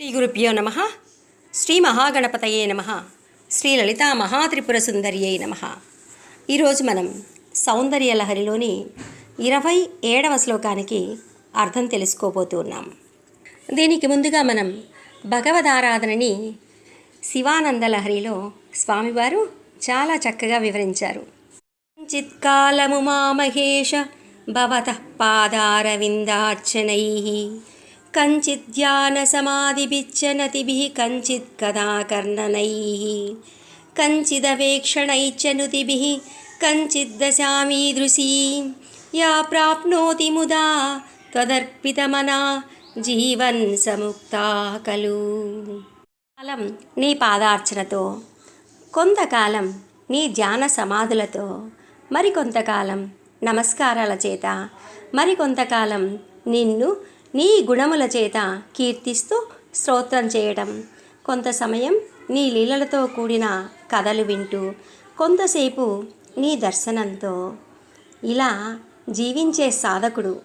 శ్రీ గురుభ్యో నమ శ్రీ మహాగణపతయే నమ శ్రీ లలితా మహాత్రిపుర సుందరియే నమ ఈరోజు మనం సౌందర్య లహరిలోని ఇరవై ఏడవ శ్లోకానికి అర్థం తెలుసుకోబోతున్నాం దీనికి ముందుగా మనం భగవదారాధనని శివానంద లహరిలో స్వామివారు చాలా చక్కగా వివరించారు. చిత్కాలము మా మహేష భవతః పాదారవిందార్చనై కంచిద్ధ్యానసమాధిభిచ్చనతిభిः కంచిత్ కదాకర్ణనైः కంచిదవేక్షణైచ్చనుతిభిः కంచిద్దశామీదృశీ యా ప్రాప్నోతి ముదా त्वदर्पितमना జీవన్ సముక్తా కలు కాలం నీ పాదార్చనతో కొంతకాలం నీ ధ్యాన సమాధులతో మరికొంతకాలం నమస్కారాల చేత మరికొంతకాలం నిన్ను నీ గుణముల చేత కీర్తిస్తూ స్తోత్రం చేయడం కొంత సమయం నీ లీలలతో కూడిన కథలు వింటూ కొంతసేపు నీ దర్శనంతో. ఇలా జీవించే సాధకుడు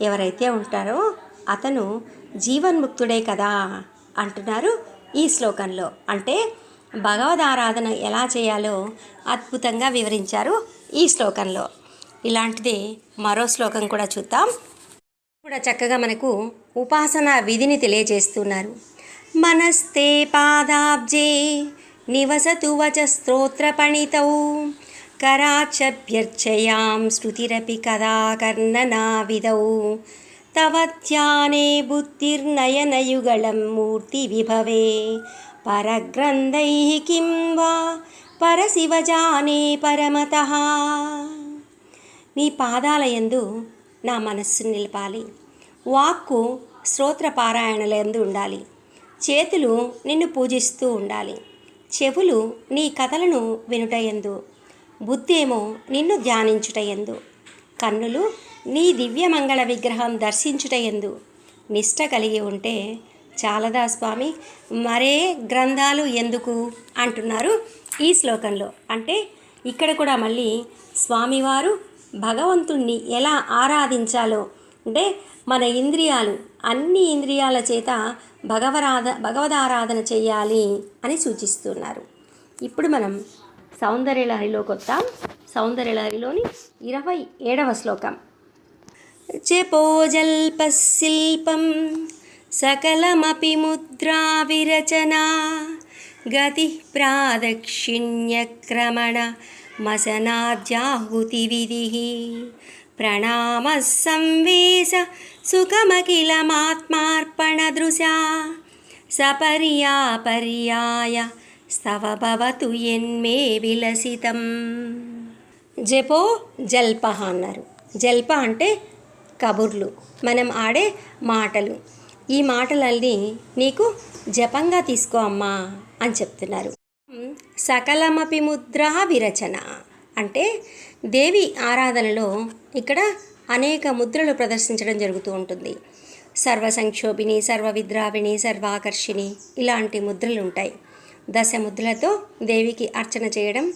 ఎవరైతే ఉంటారో అతను జీవన్ముక్తుడే కదా అంటున్నారు ఈ శ్లోకంలో. అంటే భగవదారాధన ఎలా చేయాలో అద్భుతంగా వివరించారు ఈ శ్లోకంలో. ఇలాంటిదే మరో శ్లోకం కూడా చూద్దాం. కూడా చక్కగా మనకు ఉపాసన విధిని తెలియజేస్తున్నారు. మనస్తే పాదాబ్జే నివసతు వచ స్తోత్రపణితౌ. కరాచభ్యర్చయాం శృతిరపి కదా కర్ణనావిదౌ తవ ధ్యానే బుద్ధిర్నయనయుగళం మూర్తి విభవే. పరగ్రంథై కిం వా? పరశివజానే పరమత. నీ పాదాలయందు నా మనస్సును నిలపాలి. వాక్కు స్తోత్రపారాయణలందు ఉండాలి. చేతులు నిన్ను పూజిస్తూ ఉండాలి. చెవులు నీ కథలను వినుటయందు. బుద్ధేమో నిన్ను ధ్యానించుటయందు. కన్నులు నీ దివ్యమంగళ విగ్రహం దర్శించుటయందు. నిష్ట కలిగి ఉంటే చాలదా స్వామి? మరే గ్రంథాలు ఎందుకు? అంటున్నారు ఈ శ్లోకంలో. అంటే ఇక్కడ కూడా మళ్ళీ స్వామివారు భగవంతుణ్ణి ఎలా ఆరాధించాలో. అంటే మన ఇంద్రియాలు అన్ని ఇంద్రియాల చేత భగవరాధ భగవదారాధన చేయాలి అని సూచిస్తున్నారు. ఇప్పుడు మనం సౌందర్యలహరిలోకి వద్దాం. సౌందర్యలహరిలోని ఇరవై ఏడవ శ్లోకం. జపోజల్పశిల్పం సకలమపి ముద్రా విరచనా గతి ప్రాదక్షిణ్యక్రమణ మసనాద్యాహుతివిధి ప్రణామ సంవేశ సుఖమఖిలమాత్మార్పణదృశా సపర్యాపర్యాయ స్తవ భవతు ఎన్మే విలసితం జపో జల్ప అన్నారు. జల్ప అంటే కబుర్లు. మనం ఆడే మాటలు. ఈ మాటలన్నీ నీకు జపంగా తీసుకో అమ్మా అని చెప్తున్నారు. సకలమపి ముద్ర విరచన. అంటే దేవి ఆరాధనలో ఇక్కడ అనేక ముద్రలు ప్రదర్శించడం జరుగుతూ ఉంటుంది. సర్వ సంక్షోభిణి సర్వ విద్రావిణి సర్వాకర్షిణి ఇలాంటి ముద్రలు ఉంటాయి. దశ ముద్రలతో దేవికి అర్చన చేయడం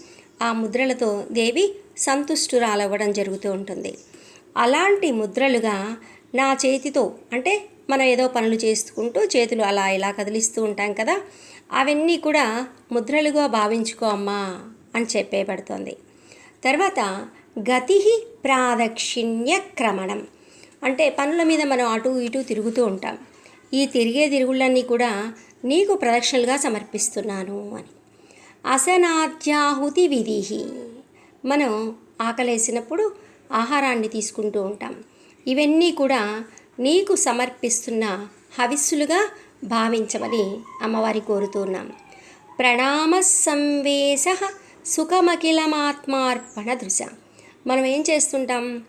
ఆ ముద్రలతో దేవి సంతుష్టురాలవ్వడం జరుగుతూ ఉంటుంది. అలాంటి ముద్రలుగా నా చేతితో అంటే మనం ఏదో పనులు చేసుకుంటూ చేతులు అలా ఇలా కదిలిస్తూ ఉంటాం కదా అవన్నీ కూడా ముద్రలుగా భావించుకో అమ్మా అని చెప్పేబడుతోంది తర్వాత గతి ప్రాదక్షిణ్య క్రమణం. అంటే పనుల మీద మనం అటు ఇటు తిరుగుతూ ఉంటాం. ఈ తిరిగే తిరుగుళ్ళన్నీ కూడా నీకు ప్రదక్షిణలుగా సమర్పిస్తున్నాను అని. అసనాధ్యాహుతి విధి మనం ఆకలేసినప్పుడు ఆహారాన్ని తీసుకుంటూ ఉంటాం. ఇవన్నీ కూడా నీకు సమర్పిస్తున్న హవిస్సులుగా భావించమని అమ్మవారి కోరుతున్నాం ప్రణామ సంవేశ సుఖమఖిలమాత్మార్పణ దృశ మనం ఏం చేస్తుంటాం?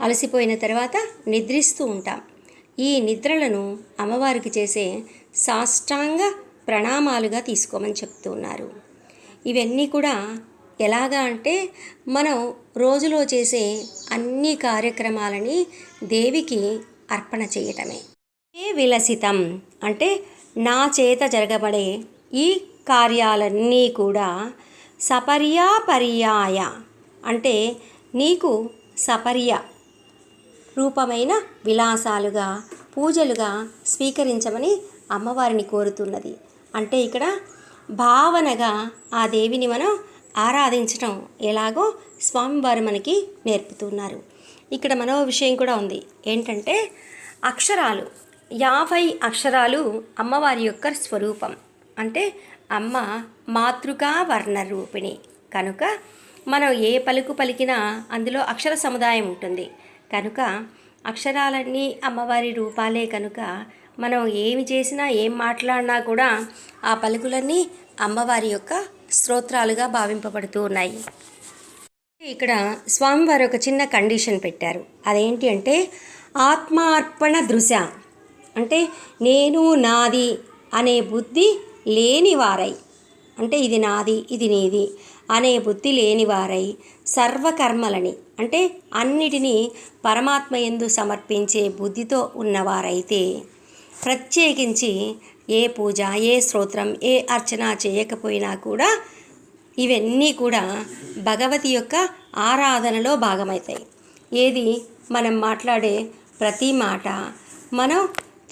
అలసిపోయిన తర్వాత నిద్రిస్తూ ఉంటాం. ఈ నిద్రలను అమ్మవారికి చేసే సాష్టాంగ ప్రణామాలుగా తీసుకోమని చెప్తున్నారు ఇవన్నీ కూడా ఎలాగా అంటే మనం రోజులో చేసే అన్ని కార్యక్రమాలని దేవికి అర్పణ చేయటమే. ఏ విలసితం? అంటే నా చేత జరగబడే ఈ కార్యాలన్నీ కూడా సపర్యాపర్యాయ. అంటే నీకు సపర్య రూపమైన విలాసాలుగా పూజలుగా స్వీకరించమని అమ్మవారిని కోరుతున్నది. అంటే ఇక్కడ భావనగా ఆ దేవిని మనం ఆరాధించటం ఎలాగో స్వామివారు మనకి నేర్పుతున్నారు. ఇక్కడ మరో విషయం కూడా ఉంది. ఏంటంటే అక్షరాలు యాభై అక్షరాలు అమ్మవారి యొక్క స్వరూపం. అంటే అమ్మ మాతృకా వర్ణ రూపిణి. కనుక మనం ఏ పలుకు పలికినా అందులో అక్షర సముదాయం ఉంటుంది. కనుక అక్షరాలన్నీ అమ్మవారి రూపాలే కనుక మనం ఏమి చేసినా ఏం మాట్లాడినా కూడా ఆ పలుకులన్నీ అమ్మవారి యొక్క స్తోత్రాలుగా భావింపబడుతూ ఉన్నాయి. ఇక్కడ స్వామివారు ఒక చిన్న కండిషన్ పెట్టారు. అదేంటి అంటే ఆత్మార్పణ దృశ. అంటే నేను నాది అనే బుద్ధి లేనివారై. అంటే ఇది నాది ఇది నీది అనే బుద్ధి లేనివారై సర్వకర్మలని. అంటే అన్నిటినీ పరమాత్మ ఎందు సమర్పించే బుద్ధితో ఉన్నవారైతే ప్రత్యేకించి ఏ పూజ ఏ స్తోత్రం ఏ అర్చన చేయకపోయినా కూడా ఇవన్నీ కూడా భగవతి యొక్క ఆరాధనలో భాగమవుతాయి ఏది మనం మాట్లాడే ప్రతి మాట మనం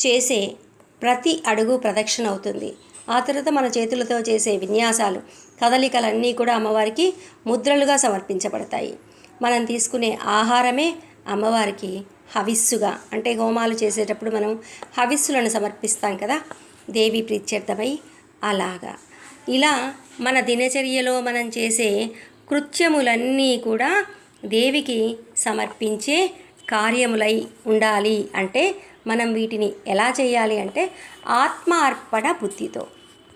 చేసే ప్రతి అడుగు ప్రదక్షిణ అవుతుంది. ఆ తర్వాత మన చేతులతో చేసే విన్యాసాలు కదలికలన్నీ కూడా అమ్మవారికి ముద్రలుగా సమర్పించబడతాయి. మనం తీసుకునే ఆహారమే అమ్మవారికి హవిస్సుగా అంటే హోమాలు చేసేటప్పుడు మనం హవిస్సులను సమర్పిస్తాం కదా దేవి ప్రీత్యర్థమై అలాగా. ఇలా మన దినచర్యలో మనం చేసే కృత్యములన్నీ కూడా దేవికి సమర్పించే కార్యములై ఉండాలి అంటే మనం వీటిని ఎలా చేయాలి అంటే ఆత్మార్పణ బుద్ధితో.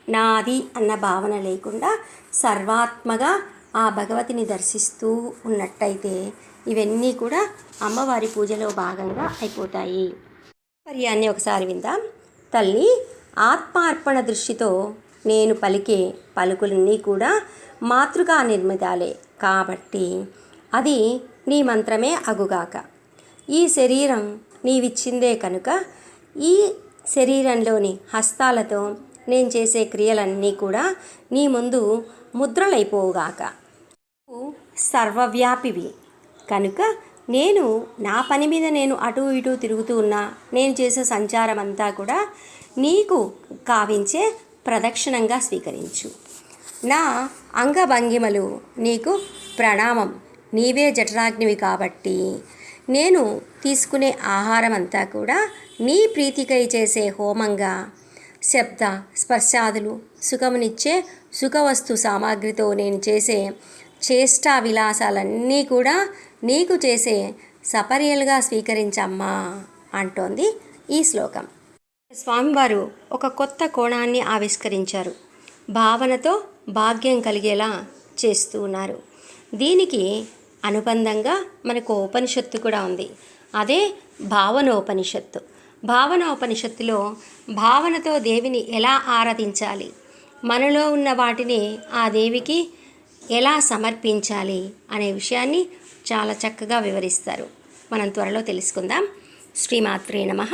నాది అన్న భావన లేకుండా సర్వాత్మగా ఆ భగవతిని దర్శిస్తూ ఉన్నట్టయితే ఇవన్నీ కూడా అమ్మవారి పూజలో భాగంగా అయిపోతాయి. పర్యాన్ని ఒకసారి విందాం. తల్లి ఆత్మార్పణ దృష్టితో నేను పలికే పలుకులన్నీ కూడా మాతృకా నిర్మితాలే కాబట్టి అది నీ మంత్రమే అగుగాక. ఈ శరీరం నీవిచ్చిందే కనుక ఈ శరీరంలోని హస్తాలతో నేను చేసే క్రియలన్నీ కూడా నీ ముందు ముద్రలైపోవుగాక. సర్వవ్యాపివి. కనుక నేను నా పని మీద నేను అటు ఇటు తిరుగుతూ ఉన్నా నేను చేసే సంచారం అంతా కూడా నీకు కావించే ప్రదక్షిణంగా స్వీకరించు. నా అంగభంగిమలు నీకు ప్రణామం. నీవే జఠరాగ్నివి కాబట్టి నేను తీసుకునే ఆహారం అంతా కూడా నీ ప్రీతికై చేసే హోమంగా. శబ్ద స్పర్శాదులు సుఖమునిచ్చే సుఖవస్తు సామాగ్రితో నేను చేసే చేష్టా విలాసాలన్నీ కూడా నీకు చేసే సపర్యలుగా స్వీకరించమ్మా అంటోంది ఈ శ్లోకం. స్వామివారు ఒక కొత్త కోణాన్ని ఆవిష్కరించారు. భావనతో భాగ్యం కలిగేలా చేస్తూ ఉన్నారు. దీనికి అనుబంధంగా మనకు ఉపనిషత్తు కూడా ఉంది. అదే భావనోపనిషత్తు. భావనోపనిషత్తులో భావనతో దేవిని ఎలా ఆరాధించాలి? మనలో ఉన్న వాటిని ఆ దేవికి ఎలా సమర్పించాలి అనే విషయాన్ని చాలా చక్కగా వివరిస్తారు. మనం త్వరలో తెలుసుకుందాం. శ్రీమాత్రే నమ.